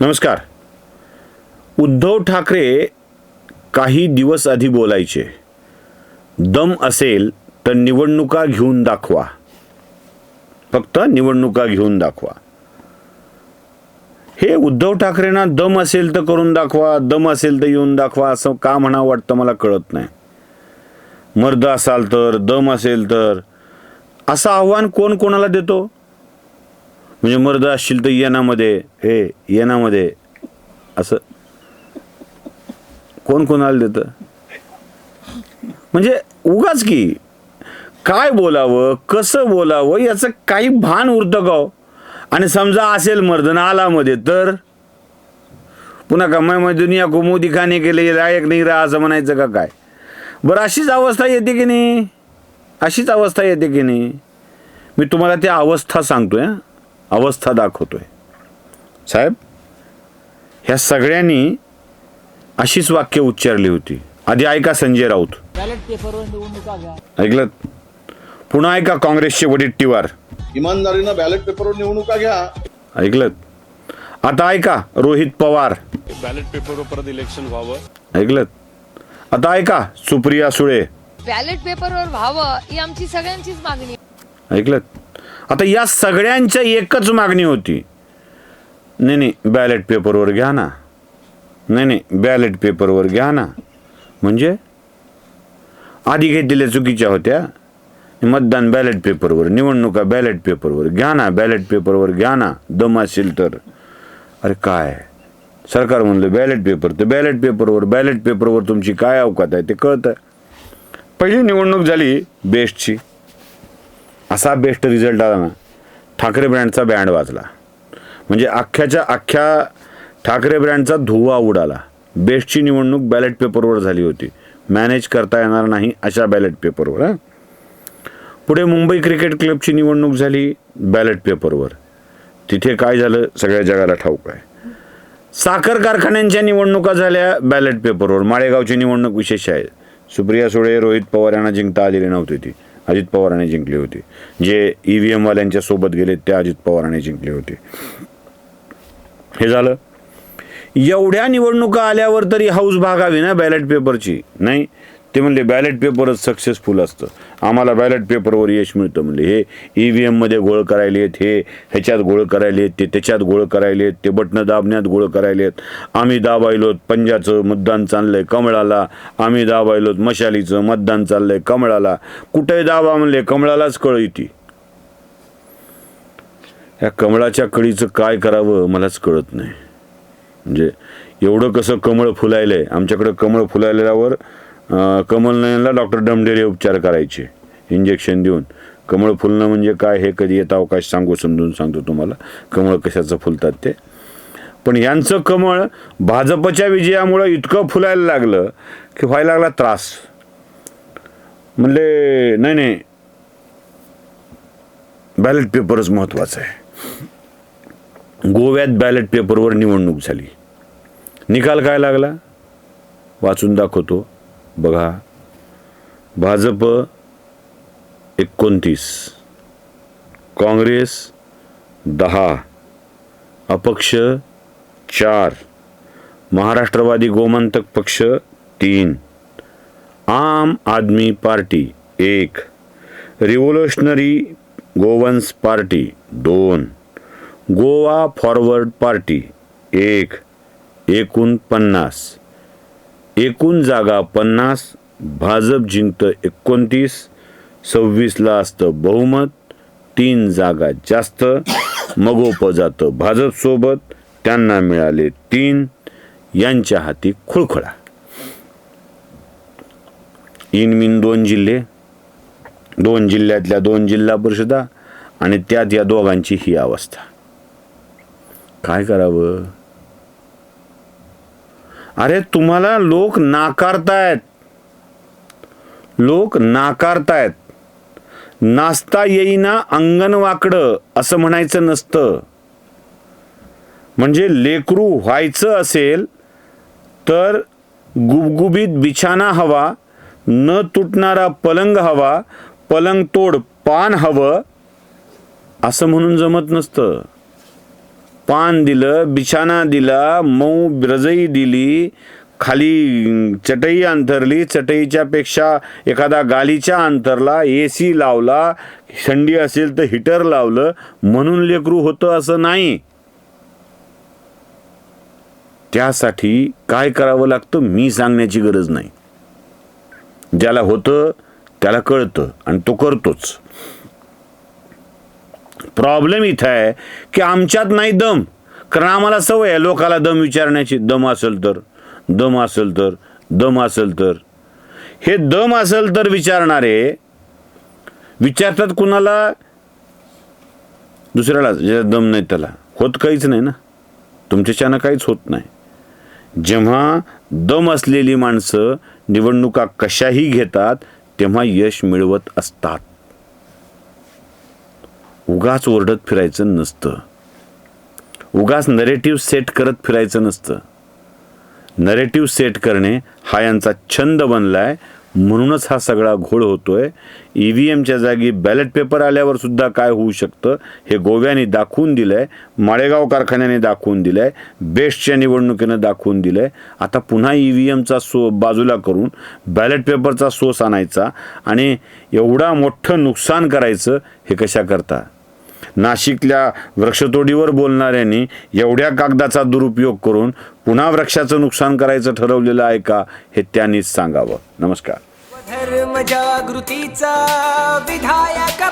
नमस्कार. उद्धव ठाकरे काही दिवस आधी बोलायचे. दम असेल तर निवडणुका घेऊन दाखवा. फक्त निवडणुका घेऊन दाखवा. हे उद्धव ठाकरेंना दम असेल तर करून दाखवा दम असेल तर येऊन दाखवा असं का म्हणावं वाटतं मला कळत नाही. मर्द असाल तर दम असेल तर असं आव्हान कोण कोणाला देतो? म्हणजे मर्द असशील तर येणामध्ये हे येणामध्ये असं. कोण कोणाला देतं? म्हणजे उगाच की काय बोलावं कसं बोलावं याचं काही भान उरतं का हो? आणि समजा असेल मर्दन आलामध्ये तर? पुन्हा कमाईमध्ये दुनिया को मोदी खाणे केले लायक नाही राहा असं म्हणायचं का काय? बरं अशीच अवस्था येते की नाही? अशीच अवस्था येते की नाही? मी तुम्हाला त्या अवस्था सांगतोय अवस्था दाखवतोय. साहेब ह्या सगळ्यांनी अशीच वाक्य उच्चारली होती. आधी ऐका संजय राऊत. बॅलेट पेपरवर निवडणुका घ्या ऐकलं? पुन्हा ऐका काँग्रेसचे वडीलटिवार इमानदारीनं बॅलेट पेपरवर निवडणुका घ्या ऐकलं? आता ऐका रोहित पवार. बॅलेट पेपरवर परत इलेक्शन व्हावं. ऐकलं? आता ऐका सुप्रिया सुळे. बॅलेट पेपरवर व्हावं ही आमची सगळ्यांचीच मागणी आहे. ऐकलं? आता या सगळ्यांच्या एकच मागणी होती. नाही नाही बॅलेट पेपरवर घ्या ना. नाही नाही बॅलेट पेपरवर घ्या ना. म्हणजे? आधी घेतलेल्या चुकीच्या होत्या. मतदान बॅलेट पेपरवर निवडणुका बॅलेट पेपरवर घ्या ना बॅलेट पेपरवर घ्या ना. दम असेल तर. अरे काय? सरकार म्हणलं बॅलेट पेपर तर बॅलेट पेपरवर बॅलेट पेपरवर तुमची काय अवकात आहे ते कळतं. पहिली निवडणूक झाली बेस्टची असा बेस्ट रिझल्ट आला ना ठाकरे ब्रँडचा बँड वाजला. म्हणजे अख्ख्याच्या अख्ख्या ठाकरे ब्रँडचा धुवा उडाला. बेस्टची निवडणूक बॅलेट पेपरवर झाली होती. मॅनेज करता येणार नाही अशा बॅलेट पेपरवर हं. पुढे मुंबई क्रिकेट क्लबची निवडणूक झाली बॅलेट पेपरवर तिथे काय झालं? सगळ्या जगाला ठाऊक आहे. साखर कारखान्यांच्या निवडणुका झाल्या बॅलेट पेपरवर माळेगावची निवडणूक विशेष आहे. सुप्रिया सुळे रोहित पवार यांना जिंकता आलेली नव्हती ती. अजित पवारांनी जिंकली होती. जे ई व्ही एमवाल्यांच्या सोबत गेले ते अजित पवारांनी जिंकले होते. हे झालं. एवढ्या निवडणुका आल्यावर तरी हाऊस भागावी ना बॅलेट पेपरची नाही. ते म्हणले बॅलेट पेपरच सक्सेसफुल असतं. आम्हाला बॅलेट पेपरवर यश मिळतं म्हणले. हे ई व्ही एममध्ये गोळ करायले आहेत हे ह्याच्यात गोळ करायले आहेत ते त्याच्यात गोळ करायले आहेत ते बटणं दाबण्यात गोळ करायले आहेत. आम्ही दाबायलोत पंजाचं मतदान चाललंय कमळाला. आम्ही दाबायलोत मशालीचं मतदान चाललंय कमळाला. कुठे दाबा म्हणले? कमळालाच कळ येते या कमळाच्या कळीचं काय करावं मलाच कळत नाही. म्हणजे एवढं कसं कमळ फुलायलंय. आमच्याकडं कमळ फुलायल्यावर कमलनयनला डॉक्टर डमडेरे उपचार करायचे इंजेक्शन देऊन. कमळ फुलणं म्हणजे काय हे कधी येत अवकाश सांगू समजून सांगतो तुम्हाला. कमळ कशाचं फुलतात ते. पण यांचं कमळ भाजपच्या विजयामुळं इतकं फुलायला लागलं की व्हायला लागला त्रास. म्हणले नाही नाही. बॅलेट पेपरच महत्त्वाचं आहे. गोव्यात बॅलेट पेपरवर निवडणूक झाली. निकाल काय लागला? वाचून दाखवतो. बघा. भाजप एकोणतीस. काँग्रेस दहा. अपक्ष चार. महाराष्ट्रवादी गोमंतक पक्ष तीन. आम आदमी पार्टी एक. रिव्होल्युशनरी गोवन्स पार्टी दोन. गोवा फॉरवर्ड पार्टी एक. एकूण पन्नास एकूण जागा पन्नास भाजप जिंकतं एकोणतीस सव्वीसला असतं बहुमत तीन जागा जास्त मगोप जातं भाजपसोबत त्यांना मिळाले तीन यांच्या हाती खुळखुळा. इनमिन दोन जिल्हे दोन जिल्ह्यातल्या दोन जिल्हा परिषदा आणि त्यात या दोघांची ही अवस्था. काय करावं? अरे तुम्हाला लोक नाकारतायत. लोक नाकारतायत. नाचता येईना अंगण वाकडं असं म्हणायचं नसतं. म्हणजे लेकरू व्हायचं असेल तर गुबगुबीत बिछाना हवा न तुटणारा पलंग हवा पलंग तोड पान हवं असं म्हणून जमत नसतं. पान दिलं बिछाना दिला मऊ रजई दिली खाली चटई अंथरली चटईच्या पेक्षा एखादा गालीच्या अंतरला ए सी लावला थंडी असेल तर हिटर लावलं म्हणून लेकरू होतं असं नाही. त्यासाठी काय करावं लागतं मी सांगण्याची गरज नाही. ज्याला होतं त्याला कळतं आणि तो करतोच. प्रॉब्लेम इथं आहे की आमच्यात नाही दम. कारण आम्हाला सवय आहे लोकाला दम विचारण्याची. दम असेल तर दम असेल तर दम असेल तर. हे दम असेल तर विचारणारे विचारतात कुणाला? दुसऱ्याला ज्याला दम नाही त्याला. होत काहीच नाही ना. तुमच्याच्यानं काहीच होत नाही. जेव्हा दम असलेली माणसं निवडणुका कशाही घेतात तेव्हा यश मिळवत असतात. उगाच ओरडत फिरायचं नसतं. उगाच नरेटिव्ह सेट करत फिरायचं नसतं. नरेटिव्ह सेट करणे हा यांचा छंद बनलाय म्हणूनच हा सगळा घोळ होतोय. ई व्ही एमच्या जागी बॅलेट पेपर आल्यावर सुद्धा काय होऊ शकतं हे गोव्याने दाखवून दिलंय माळेगाव कारखान्याने दाखवून दिलंय बेस्टच्या निवडणुकीनं दाखवून दिलंय. आता पुन्हा ई व्ही एमचा सो बाजूला करून बॅलेट पेपरचा सोस आणायचा आणि एवढा मोठं नुकसान करायचं हे कशा करता? नाशिकल्या वृक्षतोडीवर बोलणाऱ्यांनी एवढ्या कागदाचा दुरुपयोग करून पुन्हा वृक्षाचं नुकसान करायचं ठरवलेलं आहे का हे त्यांनीच सांगावं. नमस्कार. धर्म जागृतीचा विधायक